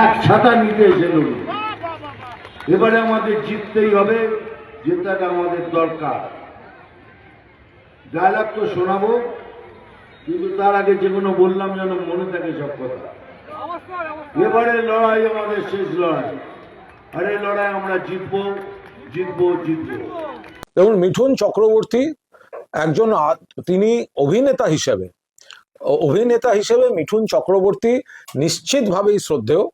এক ছাতা নিতে এসে এবারে আমাদের জিততেই হবে, জেতাটা আমাদের দরকার। ডায়লগ তো শোনাবো, কিন্তু তার আগে যেগুলো বললাম যেন মনে থাকে সব কথা। এবারে লড়াই আমাদের শেষ লড়াই। আর এই লড়াই আমরা জিতবো জিতবো জিতবো। দেখুন, মিঠুন চক্রবর্তী একজন তিনি অভিনেতা হিসেবে। অভিনেতা হিসেবে মিঠুন চক্রবর্তী নিশ্চিতভাবেই শ্রদ্ধেয়।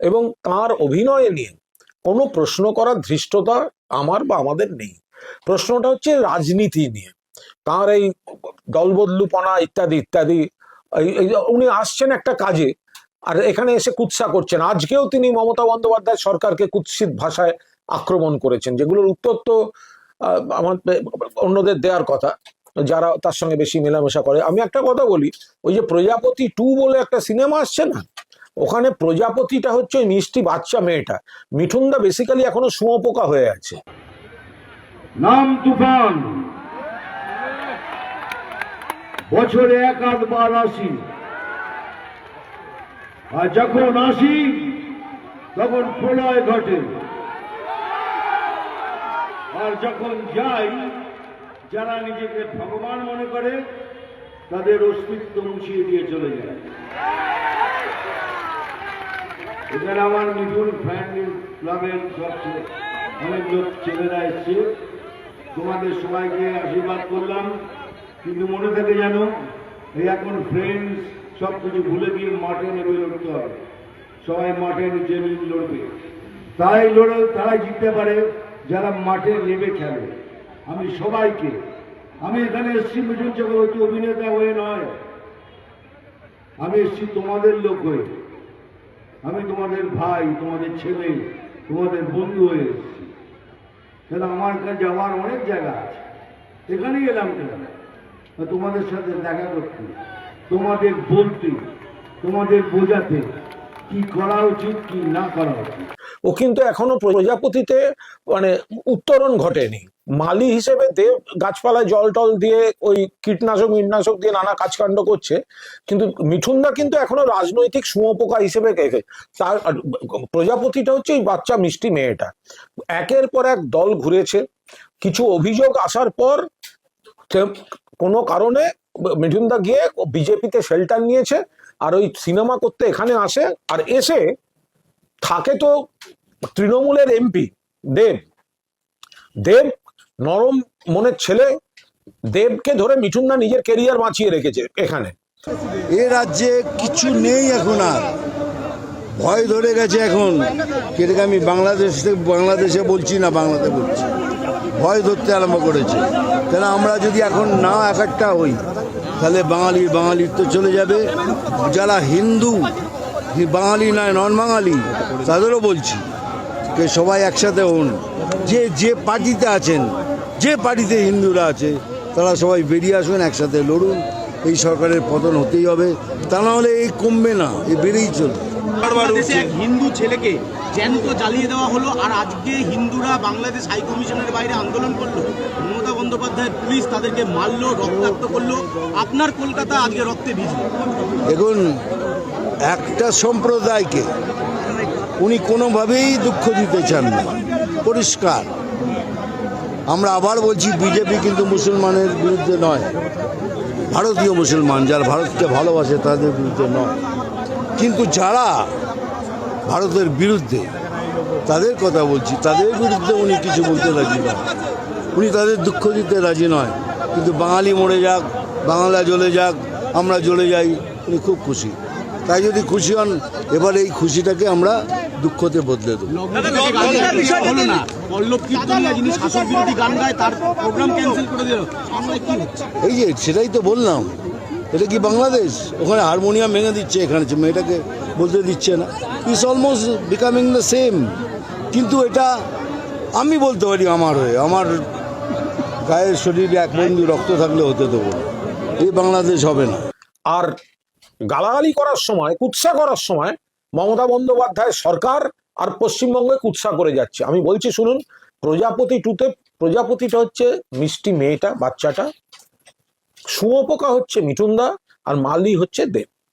এবং তার অভিনয় নিয়ে কোনো প্রশ্ন করার ধৃষ্টতা আমার বা আমাদের নেই। প্রশ্নটা হচ্ছে রাজনীতি নিয়ে। তার এই দলবদলুপনা ইত্যাদি ইত্যাদি উনি আসছেন একটা কাজে আর এখানে এসে কুৎসা করছেন। আজকেও তিনি মমতা বন্দ্যোপাধ্যায় সরকারকে কুৎসিত ভাষায় আক্রমণ করেছেন, যেগুলোর উত্তর তো আমার, অন্যদের দেওয়ার কথা, যারা তার সঙ্গে বেশি মেলামেশা করে। আমি একটা কথা বলি, ওই যে প্রজাপতি টু বলে একটা সিনেমা আসছে না? ওখানে প্রজাপতিটা হচ্ছে ওই মিষ্টি বাচ্চা মেয়েটা। মিঠুনদা বেসিক্যালি এখনও শুঁয়োপোকা হয়ে আছে। নাম তুফান। বছরে এক আধবার আসি। আর যখন আসি, তখন প্রলয় ঘটে। আর যখন যাই, যারা নিজেকে ভগবান মনে করে, তাদের অস্তিত্ব মুছিয়ে দিয়ে চলে যায়। এখানে আমার মিঠুন ফ্যান ক্লাবের সব অনেক লোক ছেলেরা এসছে। তোমাদের সবাইকে আশীর্বাদ করলাম। কিন্তু মনে থাকে যেন এই এখন ফ্রেন্ডস সব কিছু ভুলে গিয়ে মাঠে নেমে লড়তে হবে। সবাই মাঠে নিচে লড়বে। তাই লড়ে, তারাই জিততে পারে যারা মাঠে নেমে খেলে। আমি সবাইকে, আমি এখানে এসছি মিঠুন চক্রবর্তী অভিনেতা হয়ে নয়। আমি এসছি তোমাদের লোক হয়ে। আমি তোমাদের ভাই, তোমাদের ছেলে, তোমাদের বন্ধু হয়ে এসেছি। তাহলে আমার কাছে যাওয়ার অনেক জায়গা আছে। এখানেই এলাম কেন? তোমাদের সাথে দেখা করতে, তোমাদের বলতে, তোমাদের বোঝাতে কি করা উচিত, কি না করা উচিত। ও কিন্তু এখনও প্রজাপতিতে মানে উত্তরণ ঘটেনি। মালি হিসেবে দেব গাছপালায় জল টল দিয়ে ওই কীটনাশক কীটনাশক দিয়ে নানা কাজকাণ্ড করছে। কিন্তু মিঠুনদা কিন্তু এখনও রাজনৈতিক শুঁয়োপোকা হিসেবে কে- তার প্রজাপতিটা হচ্ছে এই বাচ্চা মিষ্টি মেয়েটা। একের পর এক দল ঘুরেছে। কিছু অভিযোগ আসার পর কোনো কারণে মিঠুনদা গিয়ে বিজেপিতে শেল্টার নিয়েছে আর ওই সিনেমা করতে এখানে আসে আর এসে থাকে তো তৃণমূলের এমপি দেব। দেব নরম মনের ছেলে দেবকে ধরে মিঠুনদা নিজের কেরিয়ার বাঁচিয়ে রেখেছে এখানে। এ রাজ্যে কিছু নেই এখন আর। ভয় ধরে গেছে এখন। কেটে আমি বাংলাদেশ থেকে বাংলাদেশে বলছি না বাংলাতে বলছি। ভয় ধরতে আরম্ভ করেছে। তাহলে আমরা যদি এখন না একাট্টা হই, তাহলে বাঙালি বাঙালির তো চলে যাবে। যারা হিন্দু, বাঙালি নয় নন বাঙালি তাদেরও বলছি। সবাই একসাথে হন। যে যে পার্টিতে আছেন যে পার্টিতে হিন্দুরা আছে তারা সবাই বেরিয়ে আসুন একসাথে লড়ুন। এই সরকারের পতন হতেই হবে। তা না হলে এই কমবে না এই বেড়েই চলবে। হিন্দু ছেলেকে জ্যান্ত জ্বালিয়ে দেওয়া হলো আর আজকে হিন্দুরা বাংলাদেশ হাই কমিশনের বাইরে আন্দোলন করল। মমতা বন্দ্যোপাধ্যায় পুলিশ তাদেরকে মারলো রক্তাক্ত করল। আপনার কলকাতা আজকে রক্তে ভিজলো। দেখুন একটা সম্প্রদায়কে উনি কোনোভাবেই দুঃখ দিতে চান না। পরিষ্কার। আমরা আবার বলছি, বিজেপি কিন্তু মুসলমানের বিরুদ্ধে নয়। ভারতীয় মুসলমান যারা ভারতকে ভালোবাসে, তাদের বিরুদ্ধে নয়। কিন্তু যারা ভারতের বিরুদ্ধে তাদের কথা বলছি, তাদের বিরুদ্ধে উনি কিছু বলতে রাজি নয়। উনি তাদের দুঃখ দিতে রাজি নয়। কিন্তু বাঙালি মরে যাক, বাংলা জ্বলে যাক, আমরা জ্বলে যাই, উনি খুব খুশি। তাই যদি খুশি হন, এবার এই খুশিটাকে আমরা দুঃখতে বদলে দেবো। এই যে সেটাই তো বললাম। এটা কি বাংলাদেশ? ওখানে হারমোনিয়াম ভেঙে দিচ্ছে এখানে মেয়েটাকে বলতে দিচ্ছে না। It's almost becoming the same কিন্তু এটা আমি বলতে পারি আমার হয়ে। আমার গায়ের শরীরে এক বন্ধু রক্ত থাকলে হতে দেবো এই বাংলাদেশ হবে না। আর গালাগালি করার সময় কুৎসা করার সময় মমতা বন্দ্যোপাধ্যায় সরকার আর পশ্চিমবঙ্গে কুৎসা করে যাচ্ছে। আমি বলছি, শুনুন, প্রজাপতি টুতে, প্রজাপতিটা হচ্ছে মিষ্টি মেয়েটা, বাচ্চাটা, শুঁয়োপোকা হচ্ছে মিঠুনদা আর মালি হচ্ছে দেব।